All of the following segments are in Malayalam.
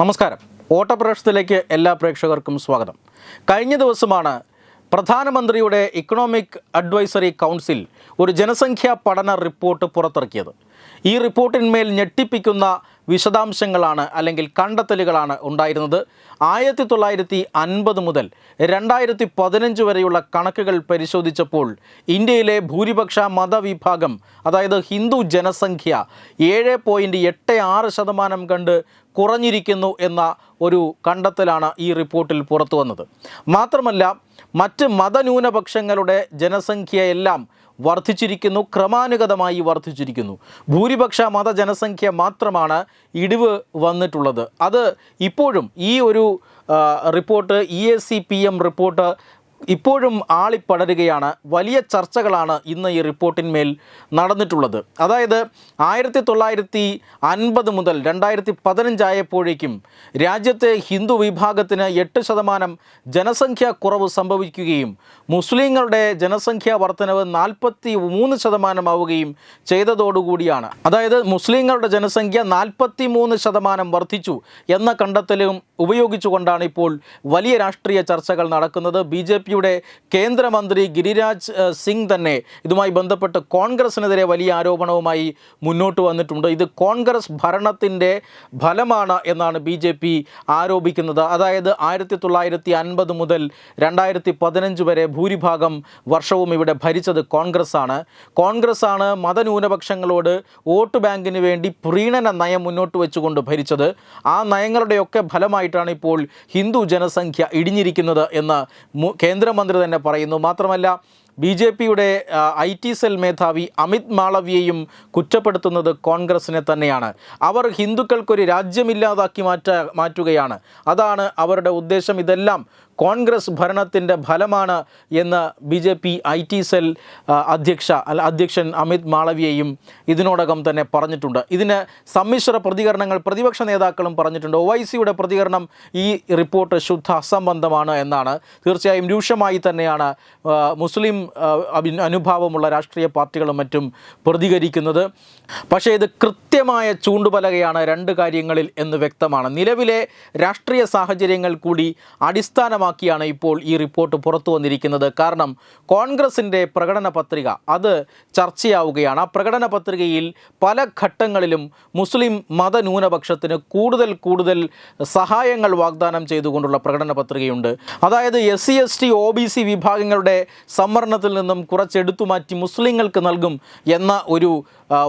നമസ്കാരം. ഓട്ടപ്രേക്ഷത്തിലേക്ക് എല്ലാ പ്രേക്ഷകർക്കും സ്വാഗതം. കഴിഞ്ഞ ദിവസമാണ് പ്രധാനമന്ത്രിയുടെ ഇക്കണോമിക് അഡ്വൈസറി കൗൺസിൽ ഒരു ജനസംഖ്യാ പഠന റിപ്പോർട്ട് പുറത്തിറക്കിയത്. ഈ റിപ്പോർട്ടിന്മേൽ ഞെട്ടിപ്പിക്കുന്ന വിശദാംശങ്ങളാണ് അല്ലെങ്കിൽ കണ്ടെത്തലുകളാണ് ഉണ്ടായിരുന്നത്. ആയിരത്തി തൊള്ളായിരത്തി അൻപത് മുതൽ രണ്ടായിരത്തി പതിനഞ്ച് വരെയുള്ള കണക്കുകൾ പരിശോധിച്ചപ്പോൾ ഇന്ത്യയിലെ ഭൂരിപക്ഷ മതവിഭാഗം അതായത് ഹിന്ദു ജനസംഖ്യ ഏഴ് പോയിന്റ് എട്ട് ആറ് ശതമാനം കണ്ട് കുറഞ്ഞിരിക്കുന്നു എന്ന ഒരു കണ്ടെത്തലാണ് ഈ റിപ്പോർട്ടിൽ പുറത്തു വന്നത് മാത്രമല്ല മറ്റ് മതന്യൂനപക്ഷങ്ങളുടെ ജനസംഖ്യയെല്ലാം വർദ്ധിച്ചിരിക്കുന്നു ക്രമാനുഗതമായി വർദ്ധിച്ചിരിക്കുന്നു. ഭൂരിപക്ഷ മതജനസംഖ്യ മാത്രമാണ് ഇടിവ് വന്നിട്ടുള്ളത്. അത് ഇപ്പോഴും ഈ ഒരു report E S C P M report ഇപ്പോഴും ആളിപ്പടരുകയാണ്. വലിയ ചർച്ചകളാണ് ഇന്ന് ഈ റിപ്പോർട്ടിന്മേൽ നടന്നിട്ടുള്ളത്. അതായത് ആയിരത്തി തൊള്ളായിരത്തി അൻപത് മുതൽ രണ്ടായിരത്തി പതിനഞ്ചായപ്പോഴേക്കും രാജ്യത്തെ ഹിന്ദു വിഭാഗത്തിന് എട്ട് ശതമാനം ജനസംഖ്യ കുറവ് സംഭവിക്കുകയും മുസ്ലിങ്ങളുടെ ജനസംഖ്യാ വർധനവ് നാൽപ്പത്തി മൂന്ന് ശതമാനമാവുകയും ചെയ്തതോടുകൂടിയാണ്. അതായത് മുസ്ലിങ്ങളുടെ ജനസംഖ്യ നാൽപ്പത്തി മൂന്ന് ശതമാനം വർദ്ധിച്ചു എന്ന കണ്ടെത്തലും ഉപയോഗിച്ചുകൊണ്ടാണ് ഇപ്പോൾ വലിയ രാഷ്ട്രീയ ചർച്ചകൾ നടക്കുന്നത്. ബി ജെ പിയുടെ കേന്ദ്രമന്ത്രി ഗിരിരാജ് സിംഗ് തന്നെ ഇതുമായി ബന്ധപ്പെട്ട് കോൺഗ്രസിനെതിരെ വലിയ ആരോപണവുമായി മുന്നോട്ട് വന്നിട്ടുണ്ട്. ഇത് കോൺഗ്രസ് ഭരണത്തിന്റെ ഫലമാണ് എന്നാണ് ബി ജെ പി ആരോപിക്കുന്നത്. അതായത് ആയിരത്തി തൊള്ളായിരത്തി അൻപത് മുതൽ രണ്ടായിരത്തി പതിനഞ്ച് വരെ ഭൂരിഭാഗം വർഷവും ഇവിടെ ഭരിച്ചത് കോൺഗ്രസ്സാണ്. കോൺഗ്രസ്സാണ് മതന്യൂനപക്ഷങ്ങളോട് വോട്ട് ബാങ്കിന് വേണ്ടി പ്രീണന നയം മുന്നോട്ട് വെച്ചുകൊണ്ട് ഭരിച്ചത്. ആ നയങ്ങളുടെയൊക്കെ ഫലമായിട്ടാണ് ഇപ്പോൾ ഹിന്ദു ജനസംഖ്യ ഇടിഞ്ഞിരിക്കുന്നത് എന്ന് മു- കേന്ദ്രമന്ത്രി തന്നെ പറയുന്നു. മാത്രമല്ല ബി ജെ പിയുടെ ഐ ടി സെൽ മേധാവി അമിത് മാളവ്യയും കുറ്റപ്പെടുത്തുന്നത് കോൺഗ്രസിനെ തന്നെയാണ്. അവർ ഹിന്ദുക്കൾക്കൊരു രാജ്യമില്ലാതാക്കി മാറ്റ മാറ്റുകയാണ്. അതാണ് അവരുടെ ഉദ്ദേശം. ഇതെല്ലാം കോൺഗ്രസ് ഭരണത്തിന്റെ ഫലമാണ് എന്ന് B J P I T cell അധ്യക്ഷ അല്ല അധ്യക്ഷൻ അമിത് മാളവിയെയും ഇതിനോടകം തന്നെ പറഞ്ഞിട്ടുണ്ട്. ഇതിന് സമ്മിശ്ര പ്രതികരണങ്ങൾ പ്രതിപക്ഷ നേതാക്കളും പറഞ്ഞിട്ടുണ്ട്. ഒ വൈ സിയുടെ പ്രതികരണം ഈ റിപ്പോർട്ട് ശുദ്ധ അസംബന്ധമാണ് എന്നാണ്. തീർച്ചയായും രൂക്ഷമായി തന്നെയാണ് മുസ്ലിം അനുഭാവമുള്ള രാഷ്ട്രീയ പാർട്ടികളും മറ്റും പ്രതികരിക്കുന്നത്. പക്ഷേ ഇത് കൃത്യമായ ചൂണ്ടുപലകയാണ് രണ്ട് കാര്യങ്ങളിൽ എന്ന് വ്യക്തമാണ്. നിലവിലെ രാഷ്ട്രീയ സാഹചര്യങ്ങൾ കൂടി അടിസ്ഥാനമാക്കിയാണ് ഇപ്പോൾ ഈ റിപ്പോർട്ട് പുറത്തു വന്നിരിക്കുന്നത്. കാരണം കോൺഗ്രസിന്റെ പ്രകടന പത്രിക അത് ചർച്ചയാവുകയാണ്. ആ പ്രകടന പത്രികയിൽ പല ഘട്ടങ്ങളിലും മുസ്ലിം മതന്യൂനപക്ഷത്തിന് കൂടുതൽ കൂടുതൽ സഹായങ്ങൾ വാഗ്ദാനം ചെയ്തുകൊണ്ടുള്ള പ്രകടന പത്രികയുണ്ട്. അതായത് S C S T O B C വിഭാഗങ്ങളുടെ സംവരണത്തിൽ നിന്നും കുറച്ചെടുത്തു മാറ്റി മുസ്ലിങ്ങൾക്ക് നൽകും എന്ന ഒരു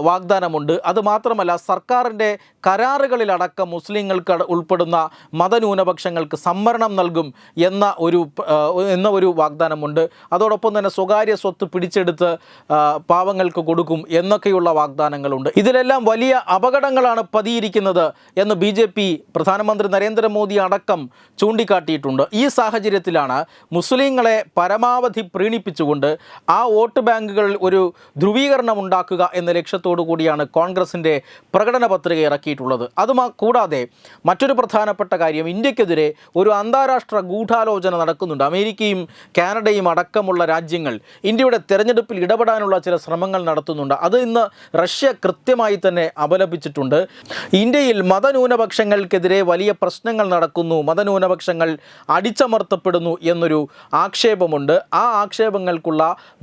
വാഗ്ദാനമുണ്ട്. അതുമാത്രമല്ല സർക്കാരിന്റെ കരാറുകളിലടക്കം മുസ്ലിങ്ങൾക്ക് ഉൾപ്പെടുന്ന മതന്യൂനപക്ഷങ്ങൾക്ക് സംവരണം നൽകും എന്ന ഒരു എന്ന ഒരു വാഗ്ദാനമുണ്ട്. അതോടൊപ്പം തന്നെ സ്വകാര്യ സ്വത്ത് പിടിച്ചെടുത്ത് പാവങ്ങൾക്ക് കൊടുക്കും എന്നൊക്കെയുള്ള വാഗ്ദാനങ്ങളുണ്ട്. ഇതിലെല്ലാം വലിയ അപകടങ്ങളാണ് പതിയിരിക്കുന്നത് എന്ന് ബി ജെ പി പ്രധാനമന്ത്രി നരേന്ദ്രമോദി അടക്കം ചൂണ്ടിക്കാട്ടിയിട്ടുണ്ട്. ഈ സാഹചര്യത്തിലാണ് മുസ്ലിങ്ങളെ പരമാവധി പ്രീണിപ്പിച്ചുകൊണ്ട് ആ വോട്ട് ബാങ്കുകളിൽ ഒരു ധ്രുവീകരണം ഉണ്ടാക്കുക എന്ന ലക്ഷ്യത്തോടു കൂടിയാണ് കോൺഗ്രസിന്റെ പ്രകടന പത്രിക ഇറക്കിയിട്ടുള്ളത്. അത് കൂടാതെ മറ്റൊരു പ്രധാനപ്പെട്ട കാര്യം ഇന്ത്യക്കെതിരെ ഒരു അന്താരാഷ്ട്ര ഗൂഢാലോചന നടക്കുന്നുണ്ട്. അമേരിക്കയും കാനഡയും അടക്കമുള്ള രാജ്യങ്ങൾ ഇന്ത്യയുടെ തെരഞ്ഞെടുപ്പിൽ ഇടപെടാനുള്ള ചില ശ്രമങ്ങൾ നടത്തുന്നുണ്ട്. അത് ഇന്ന് റഷ്യ കൃത്യമായി തന്നെ അപലപിച്ചിട്ടുണ്ട്. ഇന്ത്യയിൽ മതന്യൂനപക്ഷങ്ങൾക്കെതിരെ വലിയ പ്രശ്നങ്ങൾ നടക്കുന്നു. മതന്യൂനപക്ഷങ്ങൾ അടിച്ചമർത്തപ്പെടുന്നു എന്നൊരു ആക്ഷേപമുണ്ട്. ആ ആക്ഷേപങ്ങൾക്കുള്ള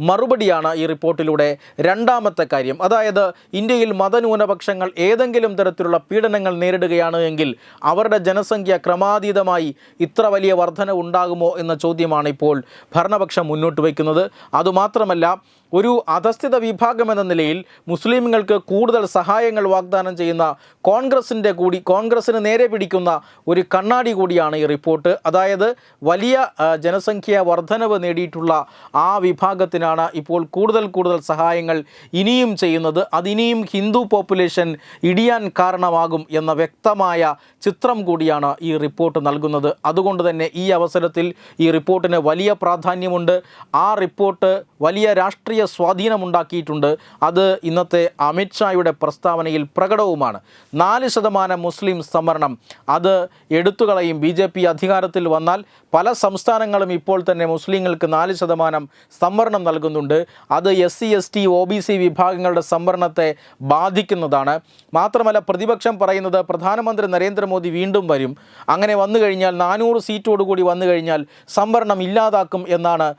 മറുപടിയാണ് ഈ റിപ്പോർട്ടിലൂടെ രണ്ടാമത്തെ കാര്യം. അതായത് ഇന്ത്യയിൽ മതന്യൂനപക്ഷങ്ങൾ ഏതെങ്കിലും തരത്തിലുള്ള പീഡനങ്ങൾ നേരിടുകയാണ് എങ്കിൽ അവരുടെ ജനസംഖ്യ ക്രമാതീതമായി ഇത്ര വലിയ വർധന ഉണ്ടാകുമോ എന്ന ചോദ്യമാണ് ഇപ്പോൾ ഭരണപക്ഷം മുന്നോട്ട് വയ്ക്കുന്നത്. അതുമാത്രമല്ല ഒരു അധസ്ഥിത വിഭാഗം എന്ന നിലയിൽ മുസ്ലിമുകൾക്ക് കൂടുതൽ സഹായങ്ങൾ വാഗ്ദാനം ചെയ്യുന്ന കോൺഗ്രസിന്റെ കൂടി കോൺഗ്രസിന് നേരെ പിടിക്കുന്ന ഒരു കണ്ണാടി കൂടിയാണ് ഈ റിപ്പോർട്ട്. അതായത് വലിയ ജനസംഖ്യ വർധനവ് നേടിയിട്ടുള്ള ആ വിഭാഗത്തിനാണ് ഇപ്പോൾ കൂടുതൽ കൂടുതൽ സഹായങ്ങൾ ഇനിയും ചെയ്യുന്നത്. അതിനിയും ഹിന്ദു പോപ്പുലേഷൻ ഇടിയാൻ കാരണമാകും എന്ന വ്യക്തമായ ചിത്രം കൂടിയാണ് ഈ റിപ്പോർട്ട് നൽകുന്നത്. അതുകൊണ്ട് തന്നെ ഈ അവസരത്തിൽ ഈ റിപ്പോർട്ടിന് വലിയ പ്രാധാന്യമുണ്ട്. ആ റിപ്പോർട്ട് വലിയ രാഷ്ട്രീയ വലിയ സ്വാധീനമുണ്ടാക്കിയിട്ടുണ്ട്. അത് ഇന്നത്തെ അമിത്ഷായുടെ പ്രസ്താവനയിൽ പ്രകടവുമാണ്. നാല് ശതമാനം മുസ്ലിം സംവരണം അത് എടുത്തുകളയും. ബി ജെ പി അധികാരത്തിൽ വന്നാൽ പല സംസ്ഥാനങ്ങളും ഇപ്പോൾ തന്നെ മുസ്ലിങ്ങൾക്ക് നാല് ശതമാനം സംവരണം നൽകുന്നുണ്ട്. അത് S C S T O B C വിഭാഗങ്ങളുടെ സംവരണത്തെ ബാധിക്കുന്നതാണ്. മാത്രമല്ല പ്രതിപക്ഷം പറയുന്നത് പ്രധാനമന്ത്രി നരേന്ദ്രമോദി വീണ്ടും വരും. അങ്ങനെ വന്നു കഴിഞ്ഞാൽ നാനൂറ് സീറ്റോടുകൂടി വന്നു കഴിഞ്ഞാൽ സംവരണം ഇല്ലാതാക്കും എന്നാണ്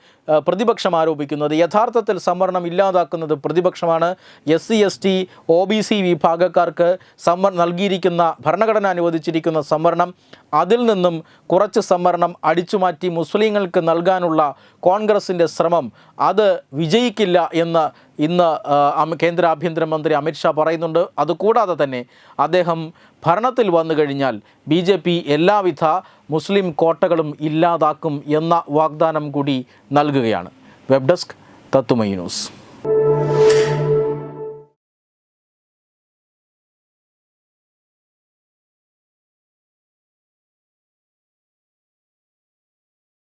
പ്രതിപക്ഷം ആരോപിക്കുന്നത്. യഥാർത്ഥത്തിൽ സംവരണം ഇല്ലാതാക്കുന്നത് പ്രതിപക്ഷമാണ്. S C S T O B C വിഭാഗക്കാർക്ക് സംവ നൽകിയിരിക്കുന്ന ഭരണഘടന അനുവദിച്ചിരിക്കുന്ന സംവരണം. അതിൽ നിന്നും കുറച്ച് സംവരണം അടിച്ചുമാറ്റി മുസ്ലിങ്ങൾക്ക് നൽകാനുള്ള കോൺഗ്രസിന്റെ ശ്രമം. അത് വിജയിക്കില്ല എന്ന് ഇന്ന് കേന്ദ്ര ആഭ്യന്തരമന്ത്രി അമിത്ഷാ പറയുന്നുണ്ട്. അതുകൂടാതെ തന്നെ അദ്ദേഹം ഭരണത്തിൽ വന്നു കഴിഞ്ഞാൽ ബി ജെ പി എല്ലാവിധ മുസ്ലിം കോട്ടകളും ഇല്ലാതാക്കും എന്ന വാഗ്ദാനം കൂടി നൽകുകയാണ്. വെബ് ഡെസ്ക് തത്തുമൈ ന്യൂസ്